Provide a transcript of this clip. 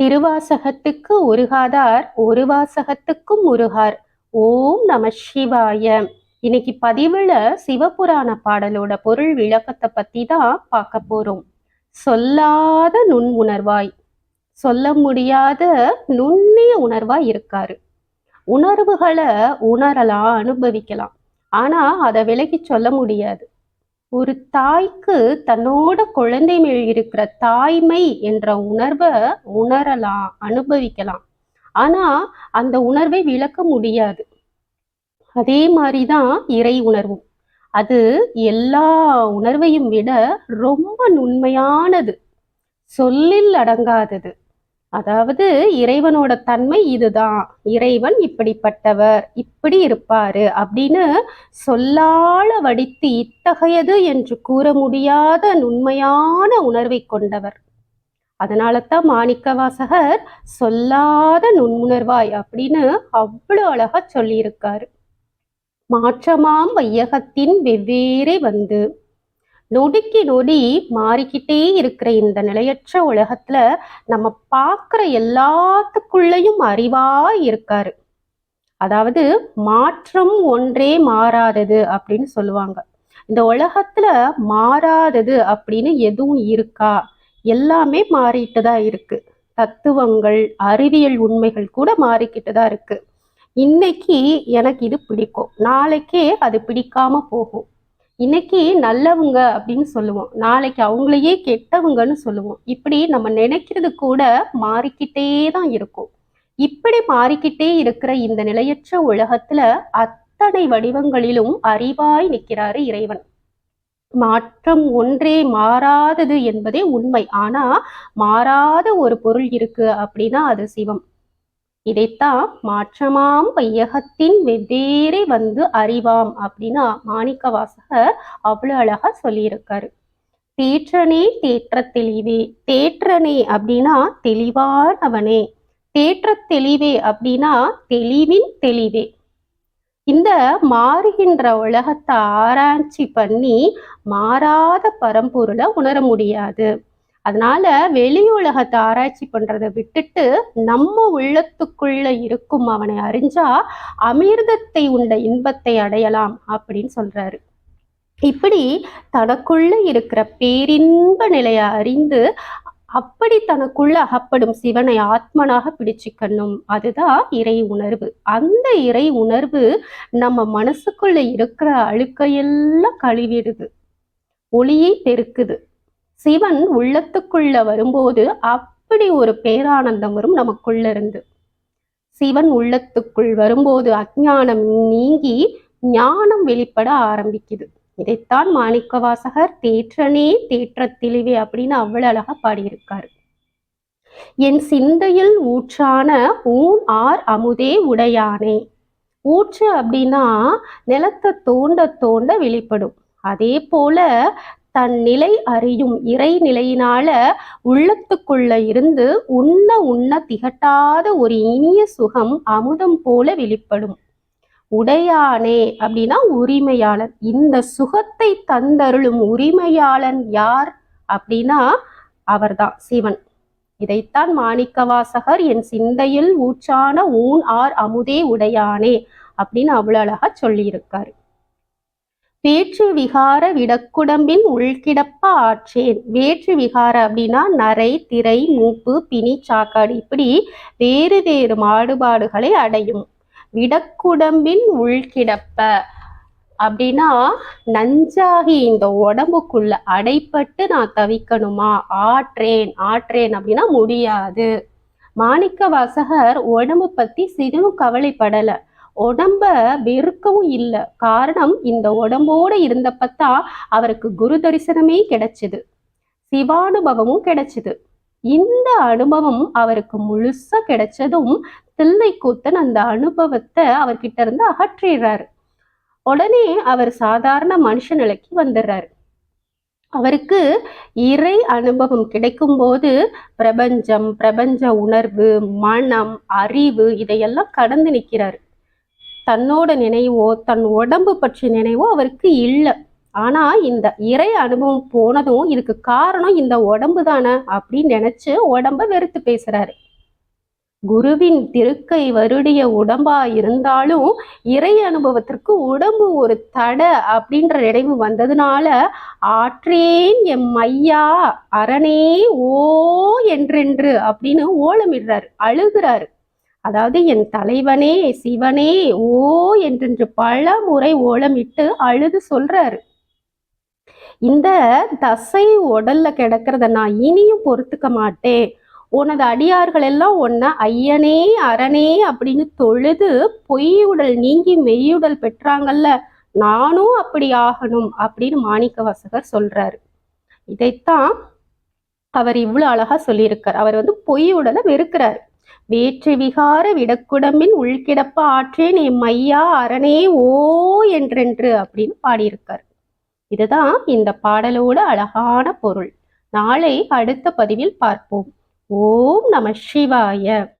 திருவாசகத்துக்கு உருகாதார் ஒரு வாசகத்துக்கும் உருகார். ஓம் நம சிவாய. இன்னைக்கு பதிவுல சிவபுராண பாடலோட பொருள் விளக்கத்தை பத்தி தான் பார்க்க போறோம். சொல்லாத நுண் உணர்வாய். சொல்ல முடியாத நுண்ணிய உணர்வாய் இருக்காரு. உணர்வுகளை உணரலாம் அனுபவிக்கலாம். ஆனா அதை விலகி சொல்ல முடியாது. ஒரு தாய்க்கு தன்னோட குழந்தை மேல் இருக்கிற தாய்மை என்ற உணர்வை உணரலாம் அனுபவிக்கலாம். ஆனா அந்த உணர்வை விளக்க முடியாது. அதே மாதிரிதான் இறை உணர்வும். அது எல்லா உணர்வையும் விட ரொம்ப நுண்மையானது. சொல்லில் அடங்காதது. அதாவது இறைவனோட தன்மை இதுதான். இறைவன் இப்படிப்பட்டவர் இப்படி இருப்பாரு அப்படின்னு சொல்லால வடித்து இத்தகையது என்று கூற முடியாத நுண்மையான உணர்வை கொண்டவர். அதனால தான் மாணிக்க வாசகர் சொல்லாத நுண்ணுணர்வாய் அப்படின்னு அவ்வளோ அழகா சொல்லியிருக்காரு. மாற்றமாம் வையகத்தின் வெவ்வேறே வந்து நொடிக்கு நொடி மாறிக்கிட்டே இருக்கிற இந்த நிலையற்ற உலகத்துல நம்ம பார்க்குற எல்லாத்துக்குள்ளேயும் அறிவா இருக்காரு. அதாவது மாற்றம் ஒன்றே மாறாதது அப்படின்னு சொல்லுவாங்க. இந்த உலகத்துல மாறாதது அப்படின்னு எதுவும் இருக்கா? எல்லாமே மாறிட்டு தான் இருக்கு. தத்துவங்கள் அறிவியல் உண்மைகள் கூட மாறிக்கிட்டு தான் இருக்கு. இன்னைக்கு எனக்கு இது பிடிக்கும். நாளைக்கே அது பிடிக்காம போகும். இன்னைக்கு நல்லவங்க அப்படின்னு சொல்லுவோம். நாளைக்கு அவங்களையே கெட்டவங்கன்னு சொல்லுவோம். இப்படி நம்ம நினைக்கிறது கூட மாறிக்கிட்டே தான் இருக்கும். இப்படி மாறிக்கிட்டே இருக்கிற இந்த நிலையற்ற உலகத்துல அத்தனை வடிவங்களிலும் அறிவாய் நிற்கிறாரு இறைவன். மாற்றம் ஒன்றே மாறாதது என்பதே உண்மை. ஆனா மாறாத ஒரு பொருள் இருக்கு அப்படின்னா அது சிவம். இதைத்தான் மாற்றமாம் வையகத்தின் வெவ்வேறே வந்து அறிவாம் அப்படின்னு மாணிக்க வாசகர் அவ்வளவு அழகா சொல்லியிருக்காரு. தேற்றனே தேற்ற தெளிவே தேற்றனே அப்படின்னா தெளிவானவனே தேற்ற தெளிவே அப்படின்னா தெளிவின் தெளிவே. இந்த மாறுகின்ற உலகத்தை ஆராய்ச்சி பண்ணி மாறாத பரம்பொருளை உணர முடியாது. அதனால வெளி உலகத்தை ஆராய்ச்சி பண்றதை விட்டுட்டு நம்ம உள்ளத்துக்குள்ள இருக்கும் அவனை அறிஞ்சா அமிர்தத்தை உண்ட இன்பத்தை அடையலாம் அப்படின்னு சொல்றாரு. இப்படி தனக்குள்ள இருக்கிற பேரின்ப நிலையை அறிந்து அப்படி தனக்குள்ள அகப்படும் சிவனை ஆத்மனாக பிடிச்சுக்கணும். அதுதான் இறை உணர்வு. அந்த இறை உணர்வு நம்ம மனசுக்குள்ள இருக்கிற அழுக்கையெல்லாம் கழுவிடுது. ஒளியை பெருக்குது. சிவன் உள்ளத்துக்குள்ள வரும்போது அப்படி ஒரு பேரானந்தம் வரும் நமக்குள்ள இருந்து. சிவன் உள்ளத்துக்குள் வரும்போது அஜானம் நீங்கி ஞானம் வெளிப்பட ஆரம்பிக்குது. இதைத்தான் மாணிக்கவாசகர் தேற்றனே தேற்ற தேற்றத்திலிவே அப்படின்னு அவ்வளவு அழகா பாடியிருக்காரு. என் சிந்தையில் ஊற்றான ஊன் ஆர் அமுதே உடையானே. ஊற்று அப்படின்னா நிலத்தை தோண்ட தோண்ட வெளிப்படும். அதே போல தன் நிலை அறியும் இறை நிலையினால உள்ளத்துக்குள்ள இருந்து உண்ண உண்ண திகட்டாத ஒரு இனிய சுகம் அமுதம் போல வெளிப்படும். உடையானே அப்படின்னா உரிமையாளன். இந்த சுகத்தை தந்தருளும் உரிமையாளன் யார் அப்படின்னா அவர்தான் சிவன். இதைத்தான் மாணிக்கவாசகர் என் சிந்தையில் ஊற்றான ஊன் ஆர் அமுதே உடையானே அப்படின்னு அவ்வளோ அழகா சொல்லியிருக்காரு. வேற்று விகார விடக்குடம்பின் உள்கிடப்ப ஆற்றேன். வேற்று விகார அப்படின்னா நரை திரை மூப்பு பிணி சாக்காடு இப்படி வேறு வேறு மாடுபாடுகளை அடையும். விடக்குடம்பின் உள்கிடப்ப அப்படின்னா நஞ்சாகி இந்த உடம்புக்குள்ள அடைப்பட்டு நான் தவிக்கணுமா? ஆற்றேன். ஆற்றேன் அப்படின்னா முடியாது. மாணிக்க வாசகர் உடம்பு பத்தி சிறிதும் கவலைப்படலை. உடம்ப வெறுக்கவும் இல்லை. காரணம் இந்த உடம்போட இருந்தப்பத்தான் அவருக்கு குரு தரிசனமே கிடைச்சது. சிவானுபவமும் கிடைச்சது. இந்த அனுபவம் அவருக்கு முழுசா கிடைச்சதும் தில்லை கூத்தன் அந்த அனுபவத்தை அவர்கிட்ட இருந்து அகற்றிடுறாரு. உடனே அவர் சாதாரண மனுஷ நிலைக்கு வந்துடுறாரு. அவருக்கு இறை அனுபவம் கிடைக்கும் போது பிரபஞ்சம் பிரபஞ்ச உணர்வு மனம் அறிவு இதையெல்லாம் கடந்து நிற்கிறாரு. தன்னோட நினைவோ தன் உடம்பு பற்றிய நினைவோ அவருக்கு இல்லை. ஆனா இந்த இறை அனுபவம் போனதும் இதுக்கு காரணம் இந்த உடம்பு தானே அப்படின்னு நினைச்சு உடம்ப வெறுத்து பேசுறாரு. குருவின் திருக்கை வருடைய உடம்பா இருந்தாலும் இறை அனுபவத்திற்கு உடம்பு ஒரு தடை அப்படின்ற நினைவு வந்ததுனால ஆற்றேன் எம் ஐயா அரணே ஓ என்றென்று அப்படின்னு ஓலமிடுறாரு அழுகிறாரு. அதாவது என் தலைவனே சிவனே ஓ என்றென்று பல முறை ஓலமிட்டு அழுது சொல்றாரு. இந்த தசை உடல்ல கிடக்கிறத நான் இனியும் பொறுத்துக்க மாட்டேன். உனது அடியார்கள் எல்லாம் ஒன்ன ஐயனே அரணே அப்படின்னு தொழுது பொய்யுடல் நீங்கி மெய்யுடல் பெற்றாங்கல்ல நானும் அப்படி ஆகணும் அப்படின்னு மாணிக்க வாசகர் சொல்றாரு. இதைத்தான் அவர் இவ்வளவு அழகா சொல்லியிருக்கார். அவர் வந்து பொய் உடலை வெறுக்கிறார். வேற்று விகார விடக்குடம்பின் உள்கிடப்ப ஆற்றேன் என் மையா அரணே ஓ என்றென்று அப்படின்னு பாடியிருக்கார். இதுதான் இந்த பாடலோட அழகான பொருள். நாளை அடுத்த பதிவில் பார்ப்போம். ஓம் நம சிவாய.